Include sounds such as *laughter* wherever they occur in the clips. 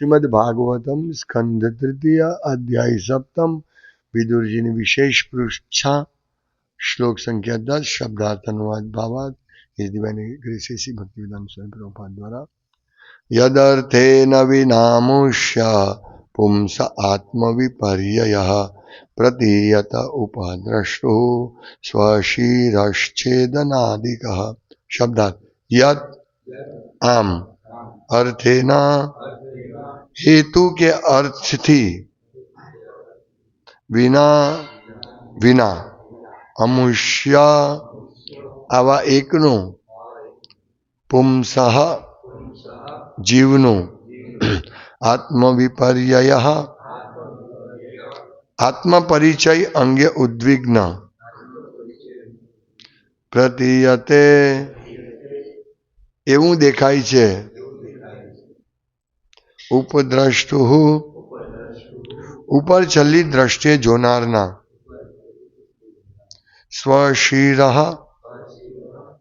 શ્રીમદ ભાગવતમ સ્કંદ તૃતીય અધ્યાય સપ્તમ વિદુરજીની વિશેષ પૃષ્ઠા શ્લોક સંખ્યા દસ શબ્દાર્થ અનુવાદ his divine grace Bhaktivedanta Swami Prabhupada દ્વારા યદર્થેન વિનામુષ્ય પુંસ આત્મવિપર્યય પ્રતીયત ઉપદ્રષ્ટુ સ્વશીરશ્છેદનાદિક શબ્દાર્થ યદ આમ અર્થેના હેતુ કે અર્થથી વિના વિના. અમુષ્ય આવા એકનું પુંસઃ જીવનું આત્મવિપર્યય, આત્મપરિચય અંગે ઉદ્વિગ્ન. પ્રતીયતે એવું દેખાય છે ઉપદ્રષ્ટુ. ઉપર છેલ્લી દ્રષ્ટિએ જોનારના. સ્વશિર.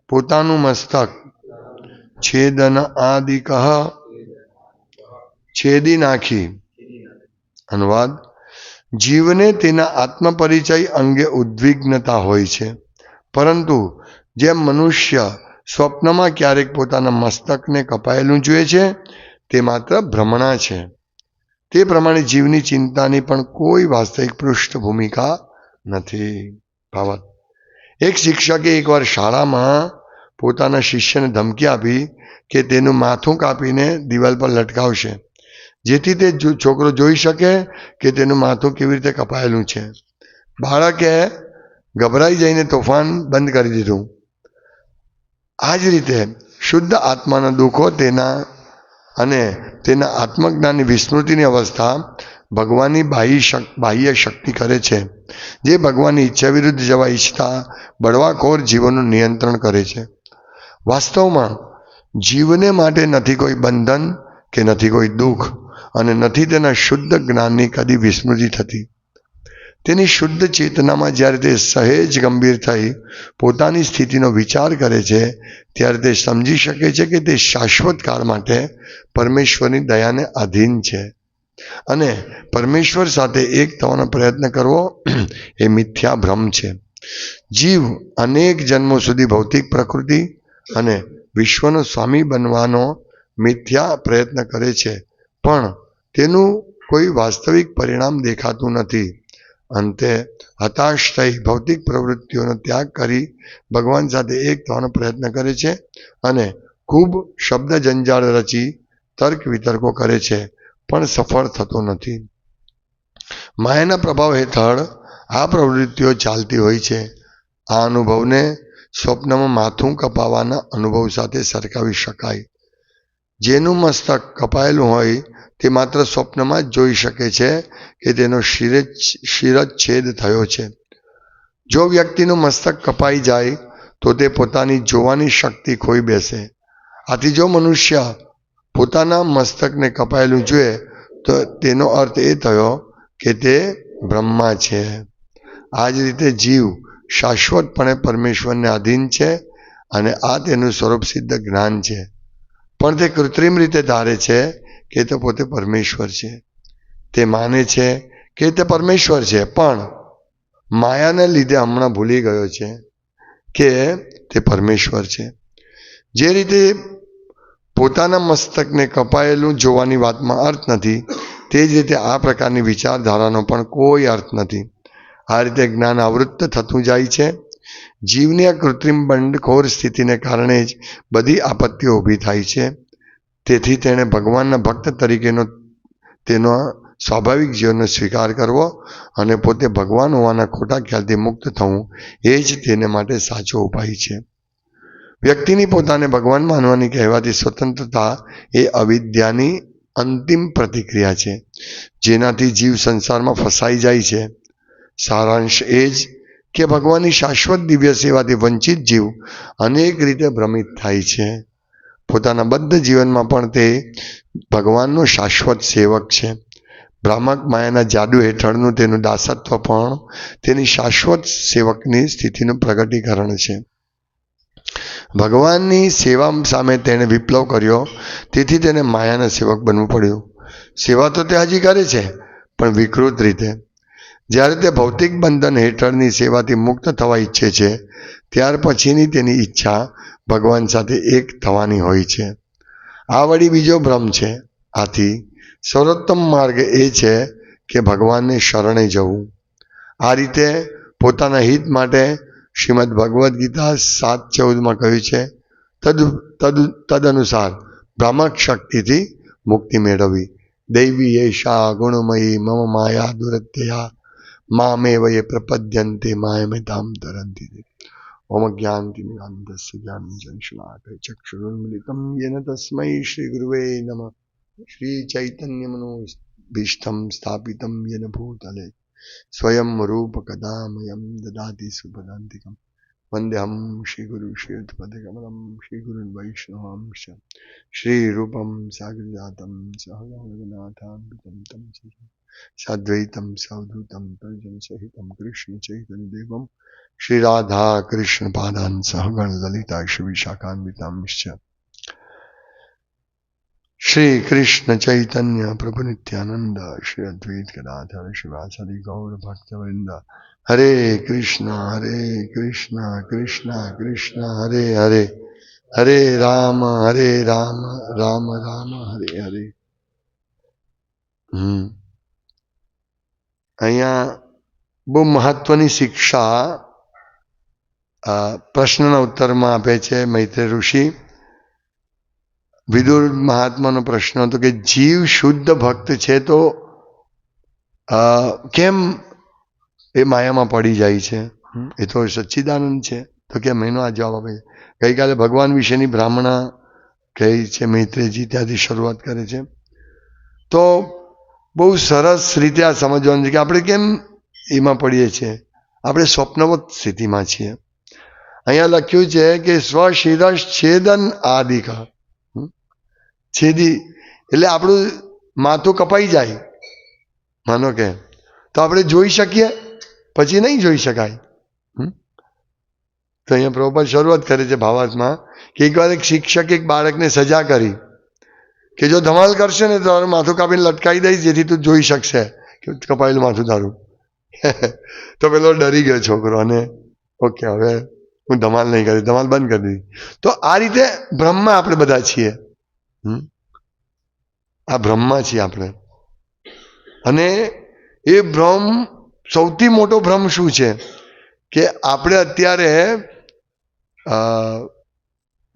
પોતાનું મસ્તક. છેદન આદિક. છેદી નાખી. અનુવાદ. જીવને તેના આત્મપરિચય અંગે ઉદ્વિગ્નતા હોય છે. પરંતુ જેમ મનુષ્ય સ્વપ્નમાં ક્યારેક પોતાના મસ્તકને કપાયેલું જુએ છે તે માત્ર ભ્રમણા છે. તે પ્રમાણે જીવની ચિંતાની પણ કોઈ વાસ્તવિક પૃષ્ઠભૂમિકા નથી. ભાવત એક શિક્ષકે એકવાર શાળામાં પોતાના શિષ્યને ધમકી આપી કે તેનું માથું કાપીને દિવાલ પર લટકાવશે, જેથી તે છોકરો જોઈ શકે કે તેનું માથું કેવી રીતે કપાયેલું છે. બાળકે ગભરાઈ જઈને તોફાન બંધ કરી દીધું. આ જ રીતે શુદ્ધ આત્માના દુઃખો તેના અને તેના આત્મજ્ઞાનની વિસ્મૃતિની અવસ્થા ભગવાનની બાહ્ય શક, બાહ્ય શક્તિ કરે છે. જે ભગવાનની ઈચ્છા વિરુદ્ધ જવા ઈચ્છતા બળવાખોર જીવનનું નિયંત્રણ કરે છે. વાસ્તવમાં જીવને માટે નથી કોઈ બંધન કે નથી કોઈ દુઃખ અને નથી તેના શુદ્ધ જ્ઞાનની કદી વિસ્મૃતિ થતી. તેની શુદ્ધ ચેતનામાં જ્યારે તે સહેજ ગંભીર થઈ પોતાની સ્થિતિનો વિચાર કરે છે, ત્યારે તે સમજી શકે છે કે તે શાશ્વત કાળ માટે પરમેશ્વરની દયાને આધીન છે. અને પરમેશ્વર સાથે એક થવાનો પ્રયત્ન કરવો એ મિથ્યા ભ્રમ છે. જીવ અનેક જન્મો સુધી ભૌતિક પ્રકૃતિ અને વિશ્વનો સ્વામી બનવાનો મિથ્યા પ્રયત્ન કરે છે, પણ તેનું કોઈ વાસ્તવિક પરિણામ દેખાતું નથી. અંતે હતાશ થઈ ભૌતિક પ્રવૃત્તિઓનો ત્યાગ કરી ભગવાન સાથે એક થવાનો પ્રયત્ન કરે છે અને ખૂબ શબ્દ જંજાળ રચી તર્ક વિતર્કો કરે છે, પણ સફળ થતો નથી. માયાના પ્રભાવ હેઠળ આ પ્રવૃત્તિઓ ચાલતી હોય છે. આ અનુભવને સ્વપ્નમાં માથું કપાવાના અનુભવ સાથે સરખાવી શકાય. જેનું મસ્તક કપાયેલું હોય તે માત્ર સ્વપ્નમાં જ જોઈ શકે છે કે તેનો શિરે શિરચ્છેદ થયો છે. જો વ્યક્તિનું મસ્તક કપાઈ જાય, તો તે પોતાની જોવાની શક્તિ ખોઈ બેસે. આથી જો મનુષ્ય પોતાના મસ્તકને કપાયેલું જુએ, તો તેનો અર્થ એ થયો કે તે બ્રહ્મા છે. આ જ રીતે જીવ શાશ્વતપણે પરમેશ્વરને આધીન છે અને આ તેનું સ્વરૂપ સિદ્ધ જ્ઞાન છે. પણ તે કૃત્રિમ રીતે ધારે છે કે તે પોતે પરમેશ્વર છે. તે માને છે કે તે પરમેશ્વર છે. પણ માયાને લીધે હમણાં ભૂલી ગયો છે કે તે પરમેશ્વર છે. જે રીતે પોતાના મસ્તકને કપાયેલું જોવાની વાતમાં અર્થ નથી, તે જ રીતે આ પ્રકારની વિચારધારાનો પણ કોઈ અર્થ નથી. આ રીતે જ્ઞાન આવૃત્ત થતું જાય છે. જીવની આ કૃત્રિમ બંડખોર સ્થિતિને કારણે જ બધી આપત્તિઓ ઊભી થાય છે. તેથી તેણે ભગવાનના ભક્ત તરીકેનો તેનો સ્વાભાવિક જીવનનો સ્વીકાર કરવો અને પોતે ભગવાન હોવાના ખોટા ખ્યાલથી મુક્ત થવું, એ જ તેને માટે સાચો ઉપાય છે. વ્યક્તિની પોતાને ભગવાન માનવાની કહેવાતી સ્વતંત્રતા એ અવિદ્યાની અંતિમ પ્રતિક્રિયા છે, જેનાથી જીવ સંસારમાં ફસાઈ જાય છે. સારાંશ એ જ કે ભગવાનની શાશ્વત દિવ્ય સેવાથી વંચિત જીવ અનેક રીતે ભ્રમિત થાય છે. પોતાના બદ્ધ જીવનમાં પણ તે ભગવાનનો શાશ્વત સેવક છે. ભ્રામક માયાના જાદુ હેઠળનું તેનું દાસત્વ પણ તેની શાશ્વત સેવકની સ્થિતિનું પ્રગટીકરણ છે. ભગવાનની સેવા સામે તેણે વિપ્લવ કર્યો, તેથી તેને માયાના સેવક બનવું પડ્યું. સેવા તો તે હજી કરે છે, પણ વિકૃત રીતે. જ્યારે તે ભૌતિક બંધન હેઠળની સેવાથી મુક્ત થવા ઈચ્છે છે, ત્યાર પછીની તેની ઈચ્છા ભગવાન સાથે એક થવાની હોય છે. આ વળી બીજો ભ્રમ છે. આથી સર્વોત્તમ માર્ગ એ છે કે ભગવાનને શરણે જવું. આ રીતે પોતાના હિત માટે શ્રીમદ ભગવદ્ ગીતા સાત ચૌદમાં કહ્યું છે, તદ તદ, તદનુસાર ભ્રામક શક્તિથી મુક્તિ મેળવવી દૈવી એશા ગુણમયી મમ માયા દુરત્યયા પ્રપદ્યંતે માયમે તામ તરંતી ઓમ જ્ઞાનતિમિરાંધસ્ય જ્ઞાનજંશલાકય ચક્ષુરુન્મિલિતમ યેન તસ્મૈ શ્રી ગુરુવે નમઃ શ્રી ચૈતન્યમનોભીષ્ટમ સ્થાપિતમ યેન ભૂતલે સ્વયં રૂપકદામયં દદાતિ સુપદાન્તિકમ વંદ્યહમ શ્રીગુરુ શ્રીયુતપદકમલમ શ્રીગુરુन् વૈષ્ણવાંશ શ્રીરૂપમ સાગરજાતમ સહગણનાથાન્વિતમ तं સાદ્વૈતમ સવધૂતમ પ્રજન સહિતમ કૃષ્ણ ચૈતન્યદેવમ શ્રી રાધા કૃષ્ણ પાદાન સહગણ લલિતા શ્રી વિશાખાન્વિતાંશ્ચ શ્રી કૃષ્ણ ચૈતન્ય પ્રભુ નિત્યાનંદ શ્રી અદ્વૈત ગદાધર શિવાચાર્ય ગૌર ભક્તવૃંદ હરે કૃષ્ણ હરે કૃષ્ણ કૃષ્ણ કૃષ્ણ હરે હરે હરે રામ હરે રામ રામ રામ હરે હરે હમ અહીંયા બહુ મહત્વની શિક્ષા પ્રશ્નના ઉત્તરમાં આપે છે મૈત્રી ઋષિ. વિદુર મહાત્માનો પ્રશ્ન હતો કે જીવ શુદ્ધ ભક્ત છે તો કેમ એ માયામાં પડી જાય છે? એ તો સચ્ચિદાનંદ છે. તો કેમ? એનો આ જવાબ આપે છે. ગઈકાલે ભગવાન વિશેની બ્રાહ્મણા કહી છે મૈત્રેયજી ત્યાંથી શરૂઆત કરે છે. તો બહુ સરસ રીતે આ સમજવાનું છે કે આપણે કેમ એમાં પડીએ છીએ. આપણે સ્વપ્નવત સ્થિતિમાં છીએ. અહીંયા લખ્યું છે કે સ્વશિરસ છેદન આદિક? છેદી. એટલે આપણું માથું કપાઈ જાય. માનો કે. તો આપણે જોઈ શકીએ, પછી નહીં જોઈ શકાય? તો અહીંયા પ્રોપર શરૂઆત કરે છે ભાવાર્થમાં કે એકવાર એક શિક્ષક એક બાળકને સજા કરી. કે જો ધમાલ કરશે ને તારું માથું કાપીને લટકાવી દઈશ, જેથી તું જોઈ શકશે કે કપાયેલું માથું તારું. *laughs* તો પેલો ડરી ગયો છોકરો અને ઓકે, હવે હું ધમાલ નહીં કરી, ધમાલ બંધ કરી દીધી. તો આ રીતે બ્રહ્મા આપણે બધા છીએ. આ બ્રહ્મા છીએ આપણે. અને એ ભ્રમ સૌથી મોટો ભ્રમ શું છે? કે આપણે અત્યારે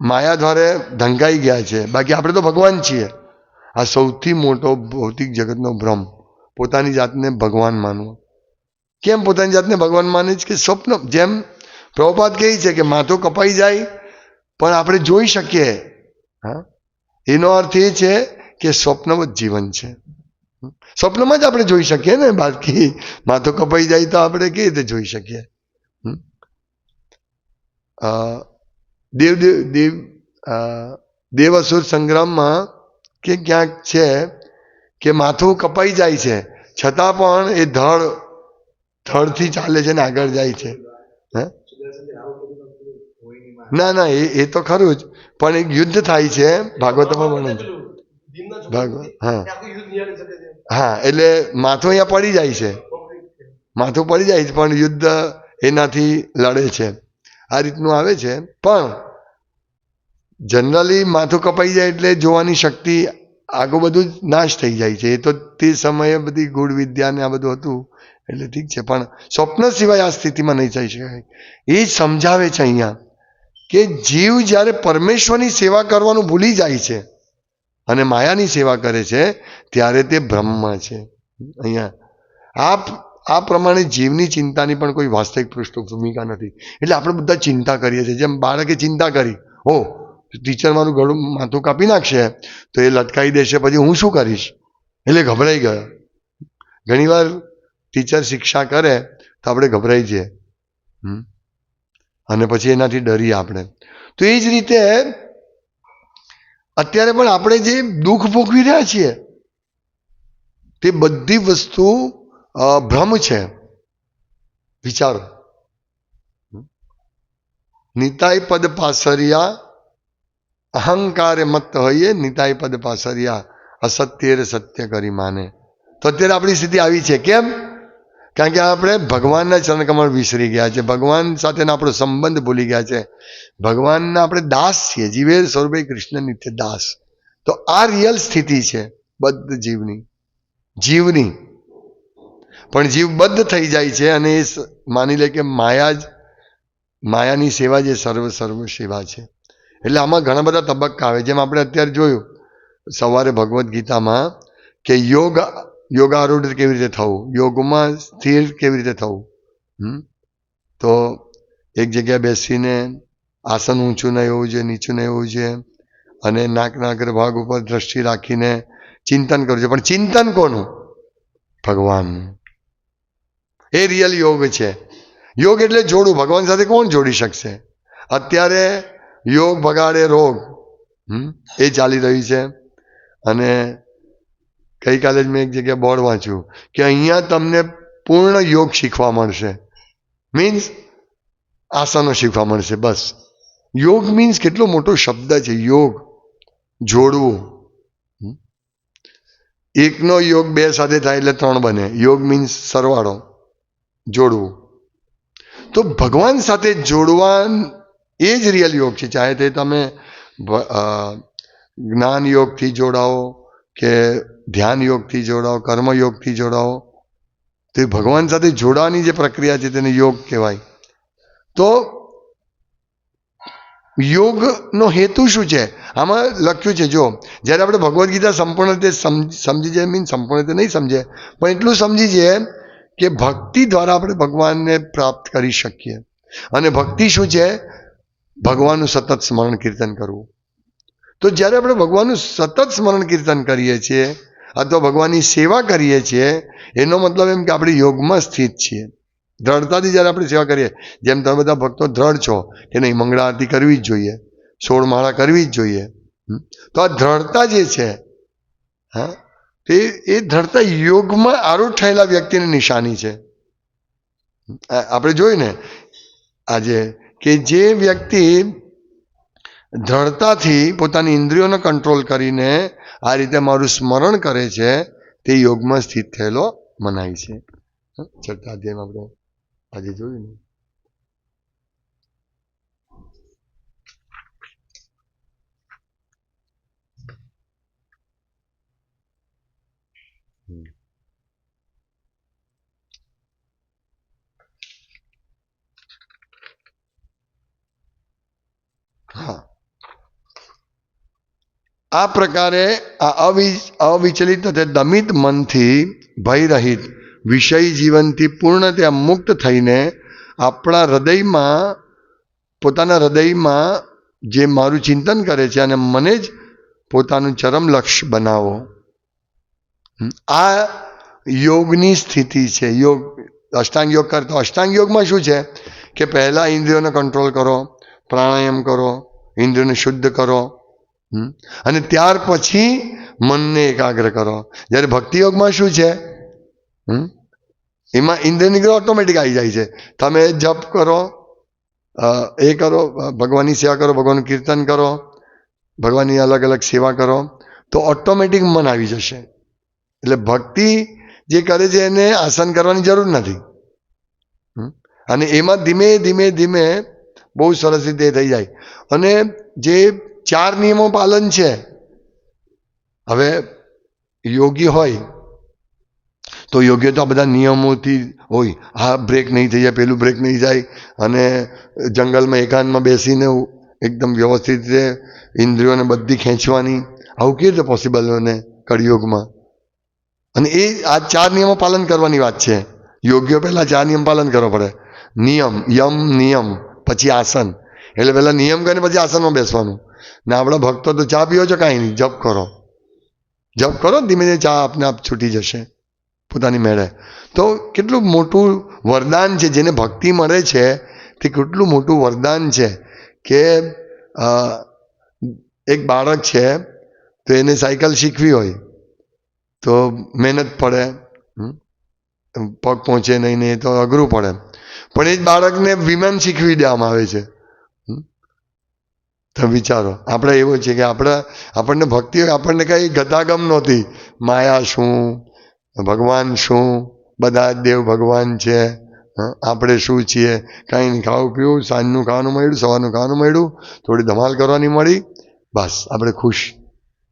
માયા દ્વારે ઢંકાઈ ગયા છે. બાકી આપણે તો ભગવાન છીએ. આ સૌથી મોટો ભૌતિક જગતનો ભ્રમ. પોતાની જાતને ભગવાન માનવો. કેમ પોતાની જાતને ભગવાન માને છે કે સ્વપ્ન, જેમ પ્રભુપાદ કહે છે કે માથું કપાઈ જાય, પણ આપણે જોઈ શકીએ. હા? એનો અર્થ એ છે કે સ્વપ્નવત જીવન છે. સ્વપ્નમાં જ આપણે જોઈ શકીએ ને, બાકી માથું કપાઈ જાય તો આપણે કેવી રીતે જોઈ શકીએ? દેવ દેવ દેવ દેવ અસુર સંગ્રામમાં કે ક્યાંક છે કે માથું કપાઈ જાય છે. છતાં પણ એ ધડ ધડથી ચાલે છે ને આગળ જાય છે. હે? ના ના એ એ તો ખરું જ. પણ એક યુદ્ધ થાય છે ભાગવતમાં વર્ણન છે. ભાગવત હા. હા એટલે માથું અહીંયા પડી જાય છે. માથું પડી જાય છે પણ યુદ્ધ એનાથી લડે છે. આ રીતનું આવે છે. પણ જનરલી માથું કપાઈ જાય એટલે જોવાની શક્તિ આગળ બધું જ નાશ થઈ જાય છે. એ તો તે સમયે બધી ગુણ વિદ્યા ને આ બધું હતું. એટલે ઠીક છે. પણ સ્વપ્ન સિવાય આ સ્થિતિમાં નહીં થઈ શકાય. એ સમજાવે છે અહીંયા કે જીવ જ્યારે પરમેશ્વરની સેવા કરવાનું ભૂલી જાય છે અને માયાની સેવા કરે છે, ત્યારે તે બ્રહ્મ છે. અહીંયા આ આ પ્રમાણે જીવની ચિંતાની પણ કોઈ વાસ્તવિક પૃષ્ઠભૂમિકા નથી. એટલે આપણે બધા ચિંતા કરીએ છીએ. જેમ બાળકે ચિંતા કરી હો ટીચર મારું ગળું માથું કાપી નાખશે, તો એ લટકાવી દેશે, પછી હું શું કરીશ? એટલે ગભરાઈ ગયો. ઘણીવાર ટીચર શિક્ષા કરે, તો આપણે ગભરાઈ જઈએ. અને પછી એનાથી ડરીએ આપણે. તો એ જ રીતે અત્યારે પણ આપણે જે દુઃખ ભોગવી રહ્યા છીએ, તે બધી વસ્તુ ભ્રમ છે. વિચારો. નિતાય પદ પાસરિયા, અહંકારે મત હોઈએ નિતાય પદ પાસરિયા અસત્ય સત્ય કરી માને. તો અત્યારે આપણી સ્થિતિ આવી છે. કેમ? કારણ કે આપણે ભગવાનના ચરણકમળ વિસરી ગયા છે. ભગવાન સાથેનો આપણો સંબંધ ભૂલી ગયા છે. ભગવાનના આપણે દાસ છીએ. જીવેર સ્વરૂપે કૃષ્ણ નિત્ય દાસ. તો આ રિયલ સ્થિતિ છે. બદ્ધ જીવની. જીવની. પણ જીવ બદ્ધ થઈ જાય છે અને એ માની લે કે માયા જ, માયાની સેવા જે સર્વ સર્વ સેવા છે. એટલે આમાં ઘણા બધા તબક્કા આવે. જેમ આપણે અત્યારે જોયું, સવારે ભગવદ્ ગીતામાં કે યોગ, યોગારૂઢ કેવી રીતે થવું? યોગમાં સ્થિર કેવી રીતે થવું? તો એક જગ્યાએ બેસીને આસન ઊંચું નહીં હોવું જોઈએ, નીચું નહીં હોવું જોઈએ અને નાકના અગ્રભાગ ઉપર દ્રષ્ટિ રાખીને ચિંતન કરવું જોઈએ. પણ ચિંતન કોનું? ભગવાનનું. એ રિયલ યોગ છે. યોગ એટલે જોડવું ભગવાન સાથે કોણ જોડી શકશે? અત્યારે યોગ ભગાડે રોગ? એ ચાલી રહ્યું છે. અને ગઈકાલે જ મેં એક જગ્યાએ બોર્ડ વાંચ્યું કે અહીંયા તમને પૂર્ણ યોગ શીખવા મળશે. મીન્સ આસનો શીખવા મળશે. બસ. યોગ મીન્સ કેટલો મોટો શબ્દ છે. યોગ. જોડવું. એકનો યોગ બે સાથે થાય એટલે ત્રણ બને. યોગ મીન્સ સરવાળો. જોડવું. તો ભગવાન સાથે જોડવા એ જ રિયલ યોગ છે. ચાહે તે તમે જ્ઞાન યોગથી જોડાઓ કે ધ્યાન યોગથી જોડાઓ, કર્મ યોગથી જોડાઓ, તો એ ભગવાન સાથે જોડાવાની જે પ્રક્રિયા છે તેને યોગ કહેવાય. તો યોગનો હેતુ શું છે? આમાં લખ્યું છે, જો, જ્યારે આપણે ભગવદ્ ગીતા સંપૂર્ણ રીતે સમજી જાય મીન સંપૂર્ણ રીતે નહીં સમજે, પણ એટલું સમજી જઈએ કે ભક્તિ દ્વારા આપણે ભગવાનને પ્રાપ્ત કરી શકીએ. અને ભક્તિ શું છે? ભગવાનનું સતત સ્મરણ કીર્તન કરવું. તો જ્યારે આપણે ભગવાનનું સતત સ્મરણ કીર્તન કરીએ છીએ, અથવા ભગવાનની સેવા કરીએ છીએ, એનો મતલબ એમ કે આપણે યોગમાં સ્થિત છીએ. દ્રઢતાથી જ્યારે આપણે સેવા કરીએ, જેમ તમે બધા ભક્તો દ્રઢ છો કે નહીં મંગળા આરતી કરવી જ જોઈએ, સોળ માળા કરવી જ જોઈએ? તો આ દ્રઢતા જે છે, હા તે એ ધરતા યોગમાં આરૂઢ થયેલા વ્યક્તિની નિશાની છે આપણે જોયું ને આજે કે જે વ્યક્તિ દ્રઢતાથી પોતાની ઇન્દ્રિયોને કંટ્રોલ કરીને આ રીતે મારું સ્મરણ કરે છે, તે યોગમાં સ્થિત થયેલો મનાય છે? છઠ્ઠા અધ્યાયમાં આપણે આજે જોયું ને હા. આ પ્રકારે આ અવિ, અવિચલિત તથા દમિત મનથી ભયરહિત વિષય જીવનથી પૂર્ણતયા મુક્ત થઈને આપણા હૃદયમાં, પોતાના હૃદયમાં જે મારું ચિંતન કરે છે અને મને જ પોતાનું ચરમ લક્ષ્ય બનાવો. આ યોગની સ્થિતિ છે. યોગ, અષ્ટાંગ યોગ કરતો, અષ્ટાંગ યોગમાં શું છે? કે પહેલાં ઇન્દ્રિયોને કંટ્રોલ કરો પ્રાણાયામ કરો, ઇન્દ્રને શુદ્ધ કરો અને ત્યાર પછી મનને એકાગ્ર કરો. જ્યારે ભક્તિ યોગમાં શું છે? એમાં ઇન્દ્ર નિગ્રહ ઓટોમેટિક આવી જાય છે. તમે જપ કરો એ કરો, ભગવાનની સેવા કરો, ભગવાનનું કીર્તન કરો, ભગવાનની અલગ અલગ સેવા કરો, તો ઓટોમેટિક મન આવી જશે. એટલે ભક્તિ જે કરે છે એને આસન કરવાની જરૂર નથી? અને એમાં ધીમે ધીમે ધીમે બહુ સરસ રીતે થઈ જાય. અને જે ચાર નિયમો પાલન છે, હવે યોગી હોય, તો યોગ્ય તો આ બધા નિયમોથી હોય. હા બ્રેક નહીં થઈ જાય, પેલું બ્રેક નહીં જાય, અને જંગલમાં એકાંતમાં બેસીને એકદમ વ્યવસ્થિત રીતે ઇન્દ્રિયોને બધી ખેંચવાની, આવું કેવી રીતે પોસિબલ અને કળિયુગમાં? અને એ, આ ચાર નિયમો પાલન કરવાની વાત છે. યોગ્ય પહેલાં ચાર નિયમ પાલન કરવો પડે. નિયમ, યમ, નિયમ. પછી આસન. એટલે પહેલાં નિયમ કરીને પછી આસનમાં બેસવાનું. ને આપણા ભક્તો તો ચા પીઓ છો કાંઈ નહીં, જપ કરો. જપ કરો, ધીમે ધીમે ચા આપને આપ છૂટી જશે પોતાની મેળે. તો કેટલું મોટું વરદાન છે, જેને ભક્તિ મળે છે, તે કેટલું મોટું વરદાન છે કે એક બાળક છે, તો એને સાયકલ શીખવી હોય, તો મહેનત પડે? પગ પહોંચે નહીં ને તો અઘરું પડે. પણ એ જ બાળકને વિમાન શીખવી દેવામાં આવે છે. તો વિચારો, આપણે એવો છે કે આપણે, આપણને ભક્તિ આપણને કંઈ ગતાગમ નહોતી. માયા શું? ભગવાન શું? બધા જ દેવ ભગવાન છે. આપણે શું છીએ? કાંઈ નહીં, ખાવું પીવું, સાંજનું ખાવાનું મળ્યું, સવારનું ખાવાનું મળ્યું, થોડી ધમાલ કરવાની મળી, બસ, આપણે ખુશ.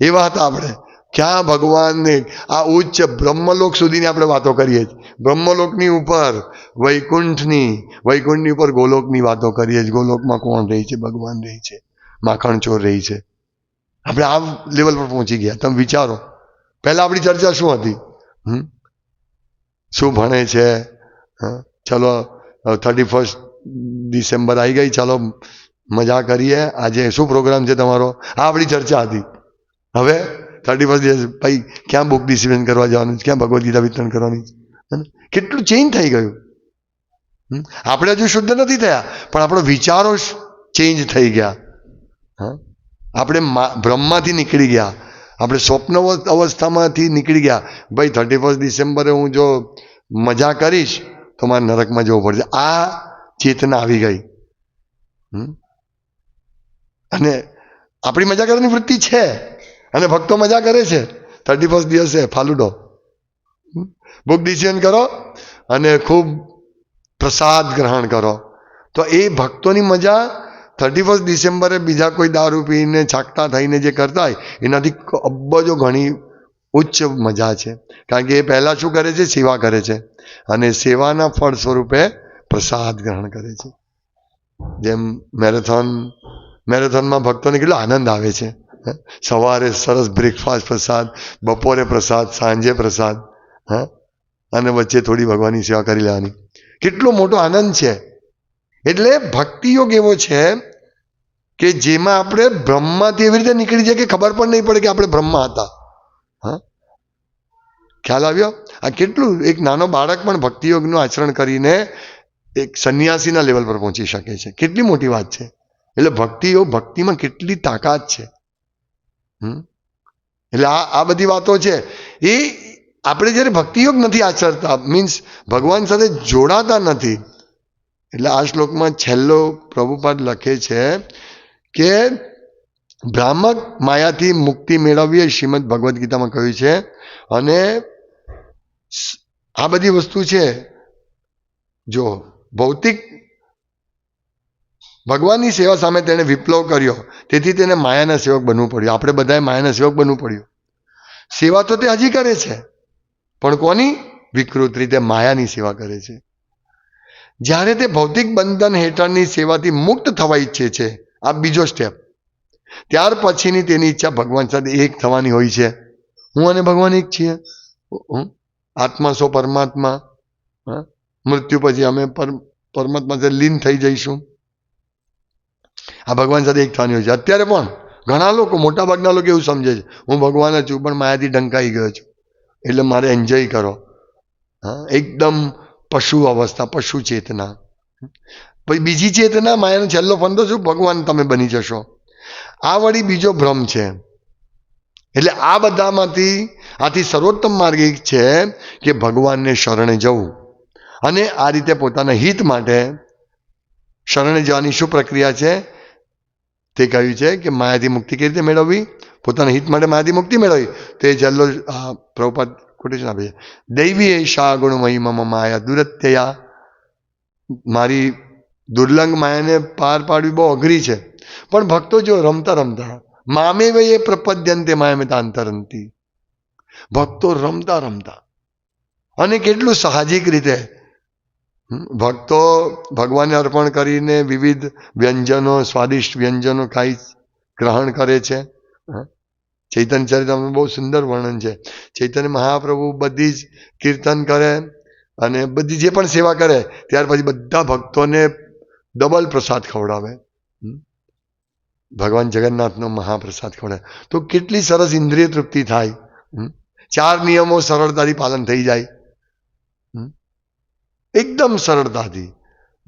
એવા હતા આપણે. ક્યાં ભગવાનને આ ઉચ્ચ બ્રહ્મલોક સુધીની આપણે વાતો કરીએ છીએ બ્રહ્મલોકની ઉપર, વૈકુંઠની વૈકુંઠની ઉપર ગોલોકની વાતો કરીએ છીએ ગોલોકમાં કોણ રહી છે? ભગવાન રહી છે. માખણ ચોર રહી છે. આપણે આ લેવલ પર પહોંચી ગયા. તમે વિચારો. પહેલાં આપણી ચર્ચા શું હતી? શું ભણે છે? ચલો થર્ટી ફર્સ્ટ ડિસેમ્બર આવી ગઈ. ચાલો, મજા કરીએ. આજે શું પ્રોગ્રામ છે તમારો? આ આપણી ચર્ચા હતી. હવે થર્ટી ફર્સ્ટ દિવસ ભાઈ, ક્યાં બુક ડિસિપ્લિન કરવા જવાનું છે? ક્યાં ભગવદ્ ગીતા વિતરણ કરવાની છે? કેટલું ચેન્જ થઈ ગયું? આપણે હજુ શુદ્ધ નથી થયા, પણ આપણો વિચારો ચેન્જ થઈ ગયા. હા? આપણે બ્રહ્મમાંથી નીકળી ગયા. આપણે સ્વપ્ન અવસ્થામાંથી નીકળી ગયા. ભાઈ થર્ટી ફર્સ્ટ ડિસેમ્બરે હું જો મજા કરીશ, તો મારે નરકમાં જવું પડશે. આ ચેતના આવી ગઈ? અને આપણી મજા કરવાની વૃત્તિ છે. અને ભક્તો મજા કરે છે. થર્ટી ફર્સ્ટ દિવસે ફાલુડો. બુક ડિસિઝન કરો અને ખૂબ પ્રસાદ ગ્રહણ કરો. તો એ ભક્તોની મજા થર્ટી ફર્સ્ટ ડિસેમ્બરે બીજા કોઈ દારૂ પીને છાકતા થઈને જે કરતા હોય, એનાથી અબ્બજો ઘણી ઉચ્ચ મજા છે. કારણ કે એ પહેલાં શું કરે છે? સેવા કરે છે. અને સેવાના ફળ સ્વરૂપે પ્રસાદ ગ્રહણ કરે છે. જેમ મેરેથોન, મેરેથોનમાં ભક્તોને કેટલો આનંદ આવે છે? સવારે સરસ બ્રેકફાસ્ટ પ્રસાદ, બપોરે પ્રસાદ, સાંજે પ્રસાદ, હા? અને વચ્ચે થોડી ભગવાનની સેવા કરી લેવાની. કેટલો મોટો આનંદ છે. એટલે ભક્તિયોગ એવો છે કે જેમાં આપણે બ્રહ્માથી એવી રીતે નીકળી જાય કે ખબર પણ નહીં પડે કે આપણે બ્રહ્મા હતા. હા? ખ્યાલ આવ્યો? આ કેટલું, એક નાનો બાળક પણ ભક્તિયોગનું આચરણ કરીને એક સંન્યાસીના લેવલ પર પહોંચી શકે છે. કેટલી મોટી વાત છે. એટલે ભક્તિયોગ ભક્તિમાં કેટલી તાકાત છે? એટલે આ આ બધી વાતો છે. એ આપણે જ્યારે ભક્તિયોગ નથી આચરતા મીન્સ ભગવાન સાથે જોડાતા નથી. એટલે આ શ્લોકમાં છેલ્લો પ્રભુપાદ લખે છે કે ભ્રામક માયાથી મુક્તિ મેળવવી એ શ્રીમદ ભગવદ્ ગીતામાં કહ્યું છે. અને આ બધી વસ્તુ છે. જો ભૌતિક ભગવાનની સેવા સામે તેણે વિપ્લવ કર્યો. તેથી તેને માયાના સેવક બનવું પડ્યું. આપણે બધાએ માયાના સેવક બનવું પડ્યું. સેવા તો તે હજી કરે છે. પણ કોની? વિકૃત રીતે માયાની સેવા કરે છે. જ્યારે તે ભૌતિક બંધન હેઠળની સેવાથી મુક્ત થવા ઈચ્છે છે, આ બીજો સ્ટેપ ત્યાર પછીની તેની ઈચ્છા ભગવાન સાથે એક થવાની હોય છે. હું અને ભગવાન એક છીએ. આત્મા સો પરમાત્મા? મૃત્યુ પછી અમે પર, પરમાત્મા સાથે લીન થઈ જઈશું. આ ભગવાન સાથે એક થવાની હોય છે. અત્યારે પણ ઘણા લોકો મોટા ભાગના લોકો એવું સમજે છે, હું ભગવાન જ છું, પણ માયાથી ઢંકાઈ ગયો છું. એટલે મારે એન્જોય કરો. હા, એકદમ પશુ અવસ્થા, પશુ ચેતના. પછી બીજી ચેતના, માયાનો છેલ્લો ફંદો શું? ભગવાન તમે બની જશો. આ વળી બીજો ભ્રમ છે. એટલે આ બધામાંથી આથી સર્વોત્તમ માર્ગ એક છે કે ભગવાનને શરણે જવું. અને આ રીતે પોતાના હિત માટે શરણે જવાની શું પ્રક્રિયા છે? તે કહ્યું છે કે માયાથી મુક્તિ કેવી રીતે મેળવવી? પોતાના હિત માટે માયાથી મુક્તિ મેળવવી તે છેલ્લો આ, પ્રભુપાદ કોટેશન આપે છે. દૈવી એશા ગુણમયી મમ માયા દુરત્યયા. મારી દુર્લંગ માયાને પાર પાડવી બહુ અઘરી છે. પણ ભક્તો જો રમતા રમતા મામે વયે પ્રપદ્યંતે માયામે અંતરંતી ભક્તો રમતા રમતા. અને કેટલું સાહજિક રીતે ભક્તો ભગવાનને અર્પણ કરીને વિવિધ વ્યંજનો, સ્વાદિષ્ટ વ્યંજનો ખાઈ ગ્રહણ કરે છે. ચૈતન્ય ચરિત્રનું બહુ સુંદર વર્ણન છે ચૈતન્ય મહાપ્રભુ બધી જ કીર્તન કરે અને બધી જે પણ સેવા કરે, ત્યાર પછી બધા ભક્તોને ડબલ પ્રસાદ ખવડાવે ભગવાન જગન્નાથનો મહાપ્રસાદ ખવડાવે તો કેટલી સરસ ઇન્દ્રિય તૃપ્તિ થાય. ચાર નિયમો સરળતાથી પાલન થઈ જાય. એકદમ સરળતાથી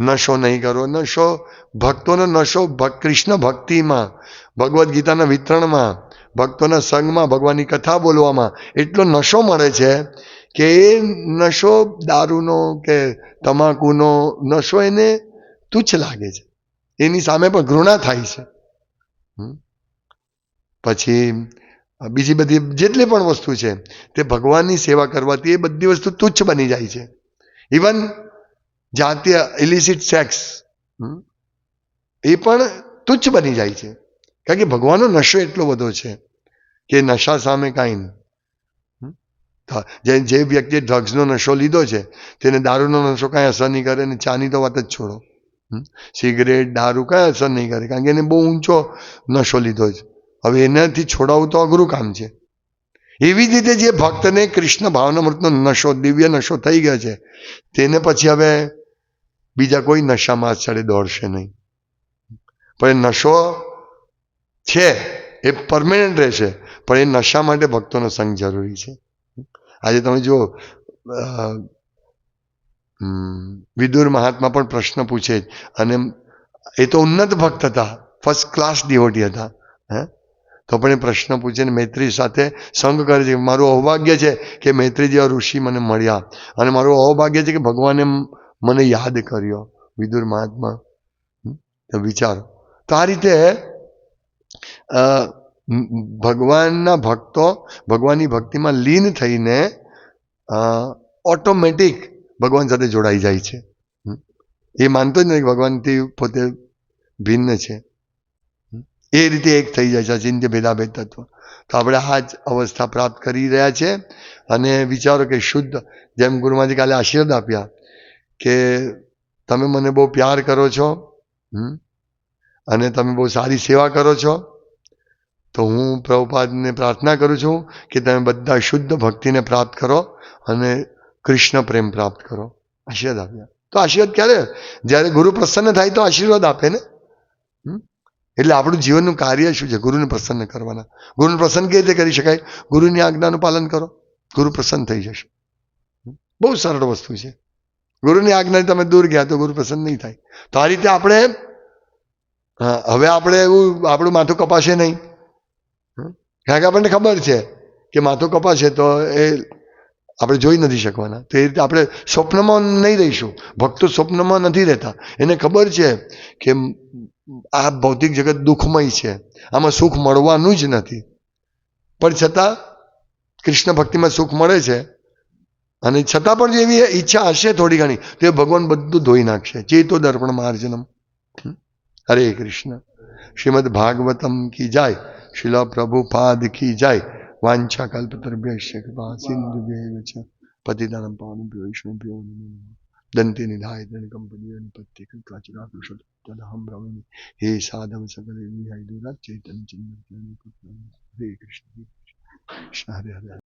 નશો નહીં કરો, નશો ભક્તોનો નશો કૃષ્ણ ભક્તિમાં, ભગવદ્ ગીતાના વિતરણમાં, ભક્તોના સંગમાં ભગવાનની કથા બોલવામાં એટલો નશો મળે છે કે એ નશો દારૂનો કે તમાકુનો નશો એને તુચ્છ લાગે છે. એની સામે પણ ઘૃણા થાય છે? પછી બીજી બધી જેટલી પણ વસ્તુ છે તે ભગવાનની સેવા કરવાથી એ બધી વસ્તુ તુચ્છ બની જાય છે. ઇવન જાતીય ઇલિસિટ સેક્સ એ પણ તુચ્છ બની જાય છે કારણ કે ભગવાનનો નશો એટલો બધો છે કે નશા સામે કાંઈ? જે જે વ્યક્તિએ ડ્રગ્સનો નશો લીધો છે, તેને દારૂનો નશો કાંઈ અસર નહીં કરે અને ચાની તો વાત જ છોડો? સિગરેટ, દારૂ કાંઈ અસર નહીં કરે, કારણ કે એને બહુ ઊંચો નશો લીધો છે હવે એનાથી છોડાવવું તો અઘરું કામ છે એવી રીતે જે ભક્તને કૃષ્ણ ભાવનામૃતનો નશો, દિવ્ય નશો થઈ ગયો છે, તેને પછી હવે બીજા કોઈ નશામાં ચડે દોડશે નહીં. પણ એ નશો છે, એ પરમેનન્ટ રહેશે, પણ એ નશા માટે ભક્તોનો સંગ જરૂરી છે. આજે તમે જુઓ વિદુર મહાત્મા પણ પ્રશ્ન પૂછે અને એ તો ઉન્નત ભક્ત હતા ફર્સ્ટ ક્લાસ ડિવોટી હતા, હે? તો પણ એ પ્રશ્ન પૂછે ને મૈત્રી સાથે સંગ કરે છે મારું અહોભાગ્ય છે કે મૈત્રી જેવા ઋષિ મને મળ્યા. અને મારું અહોભાગ્ય છે કે ભગવાને મને યાદ કર્યો. વિદુર મહાત્મા. તો વિચારો. તો આ રીતે ભગવાનના ભક્તો, ભગવાનની ભક્તિમાં લીન થઈને ઓટોમેટિક ભગવાન સાથે જોડાઈ જાય છે. એ માનતો જ નથી ભગવાનથી પોતે ભિન્ન છે. એ રીતે એક થઈ જાય છે અચિંત્ય ભેદાભેદ તત્વ તો આપણે આ જ અવસ્થા પ્રાપ્ત કરી રહ્યા છે અને વિચારો કે શુદ્ધ, જેમ ગુરુમાંથી કાલે આશીર્વાદ આપ્યા કે તમે મને બહુ પ્યાર કરો છો. અને તમે બહુ સારી સેવા કરો છો, તો હું પ્રભુપાદને પ્રાર્થના કરું છું કે તમે બધા શુદ્ધ ભક્તિને પ્રાપ્ત કરો અને કૃષ્ણ પ્રેમ પ્રાપ્ત કરો આશીર્વાદ આપ્યા તો આશીર્વાદ ક્યારે જ્યારે ગુરુ પ્રસન્ન થાય તો આશીર્વાદ આપે ને હમ? એટલે આપણું જીવનનું કાર્ય શું છે? ગુરુને પ્રસન્ન કરવાના. ગુરુને પ્રસન્ન કેવી રીતે કરી શકાય? ગુરુની આજ્ઞાનું પાલન કરો. ગુરુ પ્રસન્ન થઈ જશે. બહુ સરળ વસ્તુ છે. ગુરુની આજ્ઞાથી તમે દૂર ગયા તો ગુરુ પ્રસન્ન નહીં થાય. તો આ રીતે આપણે હવે આપણે એવું, આપણું માથું કપાશે નહીં. કારણ કે આપણને ખબર છે કે માથું કપાશે તો એ આપણે જોઈ નથી શકવાના. તો એ રીતે આપણે સ્વપ્નમાં નહીં રહીશું. ભક્તો સ્વપ્નમાં નથી રહેતા. એને ખબર છે કે આ ભૌતિક જગત દુઃખમય છે. આમાં સુખ મળવાનું જ નથી. પણ છતાં કૃષ્ણ ભક્તિમાં સુખ મળે છે. અને છતાં પણ જે એવી ઈચ્છા હશે થોડી ઘણી, તો એ ભગવાન બધું ધોઈ નાખશે. ચેતો દર્પણ માર્જનમ? હરે કૃષ્ણ. શ્રીમદ ભાગવતમ કી જાય. શિલા પ્રભુપાદ કી જાય. વાંછા કલ્પ કૃપા ચ પતિદાનમ પાવનેભ્યો વૈષ્ણવેભ્યો નમો નમઃ. દંતે નિધાય પ્રત્યે પત્ય કૃતાચિરાકૃષત તદહમ બ્રહ્મી હે સાધમ સકલ વિહાય દુરા ચેતન ચંદ્ર હરે કૃષ્ણ હરે કૃષ્ણ હરે હરે